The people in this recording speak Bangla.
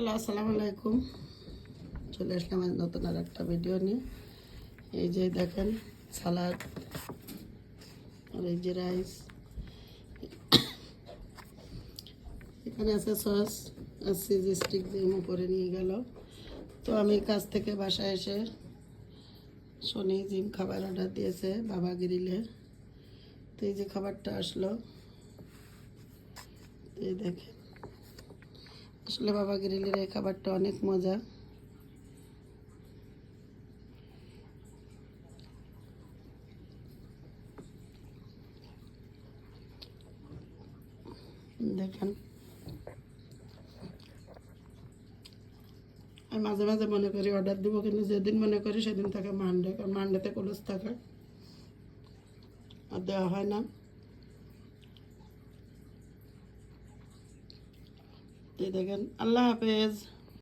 হ্যালো, আসসালামু আলাইকুম। চলে আসলাম নতুন আর একটা ভিডিও নিয়ে। এই যে দেখেন সালাদ আর এই যে রাইস এখানে আছে সস আর চিজ স্টিক দিয়ে উপরে নিয়ে গেল। তো আমি কাজ থেকে বাসায় এসে শনি জিম খাবার অর্ডার দিয়েছে বাবা গ্রিলে তো এই যে খাবারটা আসলো। এই দেখেন। আসলে বাবা গ্রিলের এই খাবারটা অনেক মজা। দেখেন। আমি মাঝে মাঝে মনে করি অর্ডার দিব, কিন্তু যেদিন মনে করি সেদিন থাকে মানডে কারণ মানডেতে কলেজ থাকে। আর দেওয়া হয় না। এই দেখেন আল্লাহ হাফেজ